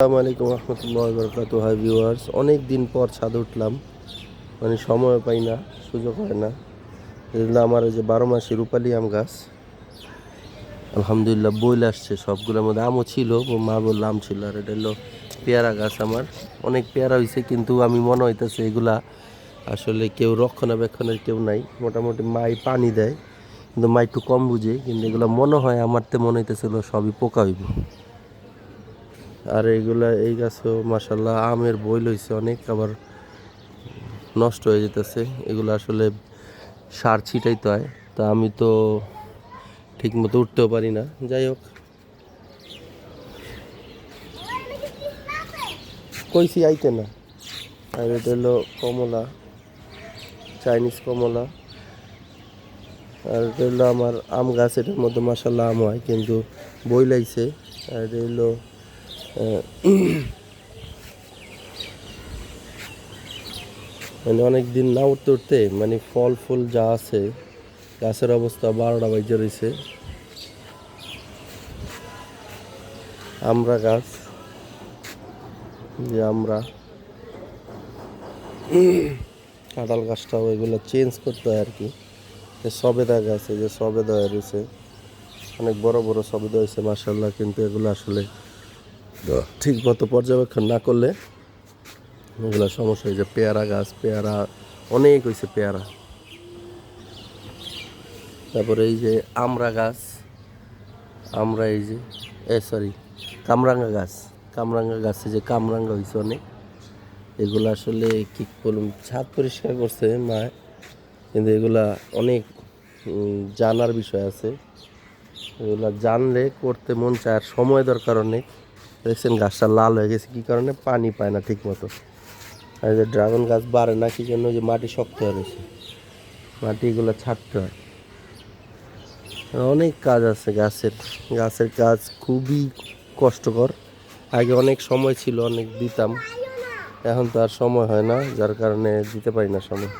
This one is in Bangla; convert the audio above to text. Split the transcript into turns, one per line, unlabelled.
আসসালামু আলাইকুম রহমতুল্লাহ বরকাত হাই ভিউয়ার্স। অনেক দিন পর ছাদে উঠলাম। মানে সময় পাই না, সুযোগ হয় না। এগুলো আমার যে বারো মাসি রূপালি আম গাছ। আলহামদুলিল্লাহ বইল আসছে, সবগুলোর মধ্যে আমও ছিল মা বলল আম ছিল, আর এটা হলো পেয়ারা গাছ আমার। অনেক পেয়ারা হয়েছে কিন্তু আমি মনে হইতেছে এগুলা আসলে কেউ রক্ষণাবেক্ষণের কেউ নাই। মোটামুটি মাই পানি দেয়, কিন্তু মা একটু কম বুঝে, কিন্তু এগুলো মনে হয় আমার তো মনে হইতেছিল সবই পোকা হইব। আর এইগুলা, এই গাছও মাসাল্লাহ আমের বই লইছে অনেক, আবার নষ্ট হয়ে যেতেছে। এগুলো আসলে সার ছিটাইতে হয়, তা আমি তো ঠিক মতো উঠতেও পারি না। যাই হোক। কইসি আইতে না। আর এটা হলো কমলা, চাইনিজ কমলা। আর এটা হলো আমার আম গাছ, এটার মধ্যে মাসাল্লাহ আম হয়, কিন্তু বই লাইছে। আর এটা হলো মানে অনেক দিন না উঠতে উঠতে মানে ফল ফুল যা আছে, গাছের অবস্থা বারোটা বাজে রয়েছে। আমরা গাছ, যে আমরা, কাঁঠাল গাছটাও এগুলো চেঞ্জ করতে হয় আর কি। সবেদা গাছ যে সবেদা রয়েছে, অনেক বড় বড় সবেদা হয়েছে মার্শাল্লাহ কিন্তু এগুলো আসলে ঠিক মতো পর্যবেক্ষণ না করলে এগুলো সমস্যা হয়েছে পেয়ারা গাছ, পেয়ারা, অনেক হয়েছে পেয়ারা। তারপরে এই যে আমড়া গাছ আমরা এই যে, এ সরি কামরাঙ্গা গাছ। কামরাঙ্গা গাছে যে কামরাঙ্গা হয়েছে অনেক। এগুলো আসলে কি বলুন, ছাদ পরিষ্কার করছে মা, কিন্তু এগুলা অনেক জানার বিষয় আছে। এগুলা জানলে করতে মন চায় আর সময় দরকার অনেক। দেখছেন গাছটা লাল হয়ে গেছে, কি কারণে পানি পায় না ঠিক মতো আর যে ড্রাগন গাছ বাড়ে না, কি জন্য? যে মাটি শক্ত হয়ে রয়েছে। মাটি এগুলো ছাড়তে হয়। অনেক কাজ আছে গাছের। গাছের কাজ খুবই কষ্টকর। আগে অনেক সময় ছিল, অনেক দিতাম। এখন তো আর সময় হয় না, যার কারণে দিতে পারি না সময়।